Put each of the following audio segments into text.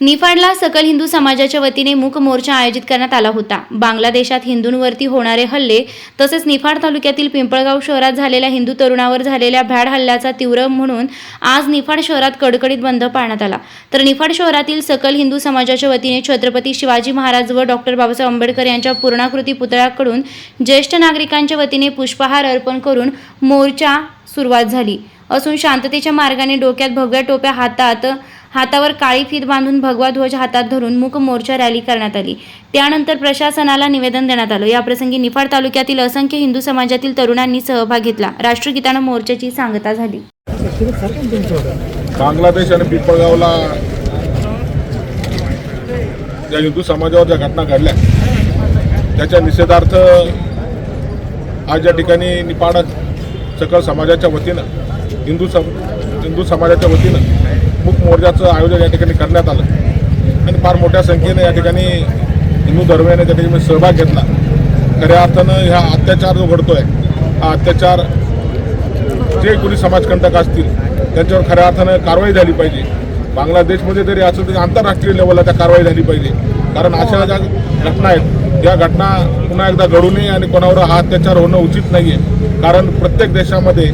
निफाडला सकल हिंदू समाजाच्या वतीने मूक मोर्चा आयोजित करण्यात आला होता. बांगलादेशात हिंदूंवरती होणारे हल्ले तसेच निफाड तालुक्यातील पिंपळगाव शहरात झालेल्या हिंदू तरुणावर झालेल्या भ्याड हल्ल्याचा तीव्र म्हणून आज निफाड शहरात कडकडीत बंद पाळण्यात आला. तर निफाड शहरातील सकल हिंदू समाजाच्या वतीने छत्रपती शिवाजी महाराज व डॉक्टर बाबासाहेब आंबेडकर यांच्या पूर्णाकृती पुतळ्याकडून ज्येष्ठ नागरिकांच्या वतीने पुष्पहार अर्पण करून मोर्चा सुरुवात झाली. असून शांततेच्या मार्गाने डोक्यात भगव्या टोप्या हातात हातावर काळी फीत बांधून भगवा ध्वज हातात धरून मूक मोर्चा रॅली करण्यात आली. त्यानंतर प्रशासनाला निवेदन देण्यात आलं. याप्रसंगी निफाड तालुक्यातील असंख्य हिंदू समाजातील तरुणांनी सहभाग घेतला. राष्ट्रगीतानं मोर्चाची सांगता झाली. बांगलादेश आणि पिंपळगावला ज्या हिंदू समाजावर ज्या घटना घडल्या त्याच्या निषेधार्थ आज या ठिकाणी निपाड सकल समाजाच्या वतीनं हिंदू सम हिंदू समाजाच्या वतीनं मूक मोर्चाचं आयोजन या ठिकाणी करण्यात आलं. आणि फार मोठ्या संख्येने या ठिकाणी हिंदू धर्मीयाने त्या ठिकाणी सहभाग घेतला. खऱ्या अर्थानं ह्या अत्याचार जो घडतो आहे हा अत्याचार जे कोणी समाजकंटक असतील त्यांच्यावर खऱ्या अर्थानं कारवाई झाली पाहिजे. बांगलादेशमध्ये जरी असेल तरी आंतरराष्ट्रीय लेवलला त्या कारवाई झाली पाहिजे. कारण अशा ज्या घटना आहेत या घटना पुन्हा एकदा घडू नये आणि कोणावर हा अत्याचार होणं उचित नाही आहे कारण प्रत्येक देशामध्ये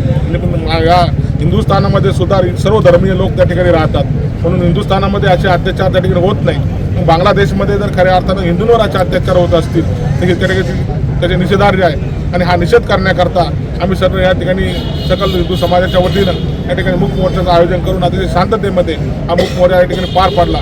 या हिंदुस्थानामध्ये सुद्धा सर्व धर्मीय लोक त्या ठिकाणी राहतात. म्हणून हिंदुस्थानामध्ये असे अत्याचार त्या ठिकाणी होत नाही मग बांगलादेशमध्ये जर खऱ्या अर्थानं हिंदूंवर असे अत्याचार होत असतील तर त्या ठिकाणी त्याचे निषेधार्ह आहे. आणि हा निषेध करण्याकरता आम्ही सर्व या ठिकाणी सकल हिंदू समाजाच्या वतीनं या ठिकाणी मूक मोर्चाचं आयोजन करून अतिशय शांततेमध्ये हा मूक मोर्चा या ठिकाणी पार पडला.